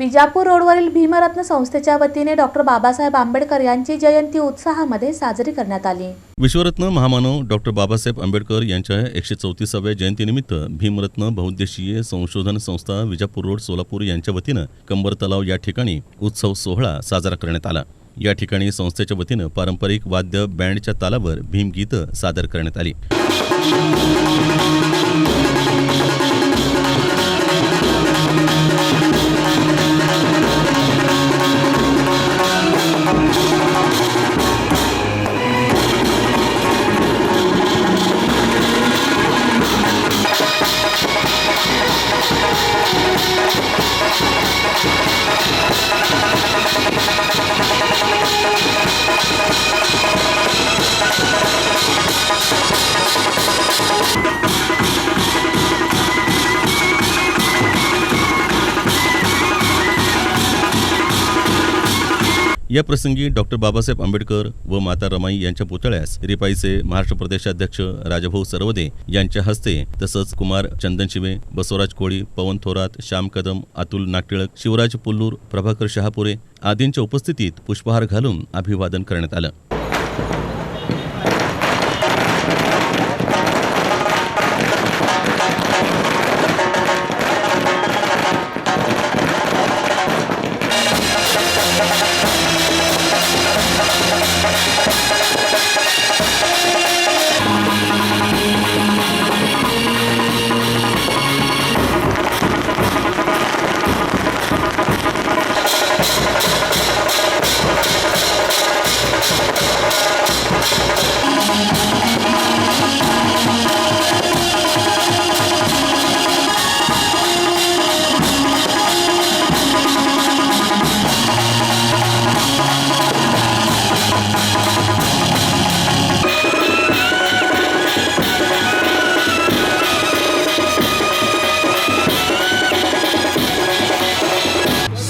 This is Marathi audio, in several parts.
विजापूर रोडवरील भीमरत्न संस्थेच्या वतीने डॉक्टर बाबासाहेब आंबेडकर यांची जयंती उत्साहामध्ये साजरी करण्यात आली. विश्वरत्न महामानव डॉक्टर बाबासाहेब आंबेडकर यांच्या एकशे चौतीसाव्या जयंतीनिमित्त भीमरत्न बहुउद्देशीय संशोधन संस्था विजापूर रोड सोलापूर यांच्या वतीनं कंबर तलाव या ठिकाणी उत्सव सोहळा साजरा करण्यात आला. या ठिकाणी संस्थेच्या वतीनं पारंपरिक वाद्य बँडच्या तालावर भीमगीतं सादर करण्यात आली. या प्रसंगी डॉक्टर बाबासाहेब आंबेडकर व माता रमाई यांच्या पुतळ्यास रिपाईचे महाराष्ट्र प्रदेशाध्यक्ष राजभाऊ सरवदे यांच्या हस्ते तसंच कुमार चंदनशिवे बसवराज कोळी पवन थोरात श्याम कदम अतुल नागटिळक शिवराज पुल्लूर प्रभाकर शहापुरे आदींच्या उपस्थितीत पुष्पहार घालून अभिवादन करण्यात आलं.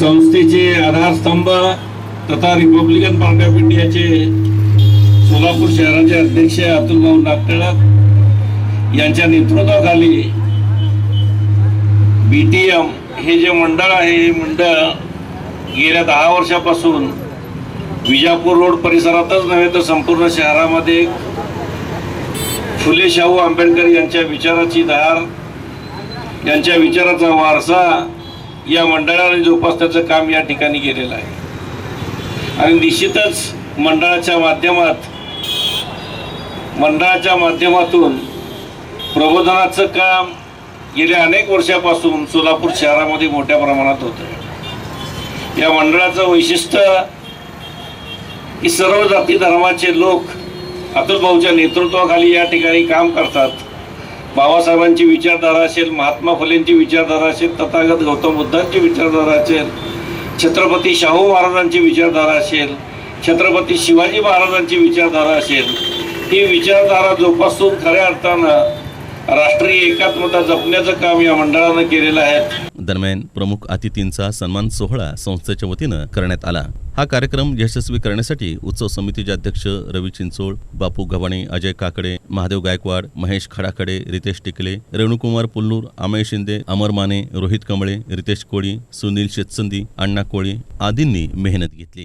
संस्थेचे आधारस्तंभ तथा रिपब्लिकन पार्टी ऑफ इंडियाचे सोलापूर शहराचे अध्यक्ष अतुल भाऊ नागटिळक यांच्या नेतृत्वाखाली बी टी एम हे जे मंडळ आहे हे मंडळ गेल्या दहा वर्षापासून विजापूर रोड परिसरातच नव्हे तर संपूर्ण शहरामध्ये फुले शाहू आंबेडकर यांच्या विचाराची धार यांच्या विचाराचा वारसा या मंडळाने जोपासण्याचं काम या ठिकाणी केलेलं आहे. आणि निश्चितच मंडळाच्या माध्यमात मंडळाच्या माध्यमातून प्रबोधनाचं काम गेल्या अनेक वर्षापासून सोलापूर शहरामध्ये मोठ्या प्रमाणात होतं. या मंडळाचं वैशिष्ट्य की सर्व जाती धर्माचे लोक अतुल भाऊच्या नेतृत्वाखाली या ठिकाणी काम करतात. बाबासाहेबांची विचारधारा असेल महात्मा फुलेंची विचारधारा असेल तथागत गौतम बुद्धांची विचारधारा असेल छत्रपती शाहू महाराजांची विचारधारा असेल छत्रपती शिवाजी महाराजांची विचारधारा असेल ही विचारधारा जोपासून खऱ्या अर्थानं राष्ट्रीय एकात्मता जपण्याचं काम या मंडळानं केलेलं आहे. दरम्यान प्रमुख अतिथींचा सन्मान सोहळा संस्थेच्या वतीनं करण्यात आला. हा कार्यक्रम यशस्वी करण्यासाठी उत्सव समितीचे अध्यक्ष रवी चिंचोळ बापू गव्हाणे अजय काकडे महादेव गायकवाड महेश खडाखडे रितेश टिकले रेणुकुमार पुल्लूर अमय शिंदे अमर माने रोहित कमळे रितेश कोळी सुनील शेतसंदी अण्णा कोळी आदींनी मेहनत घेतली.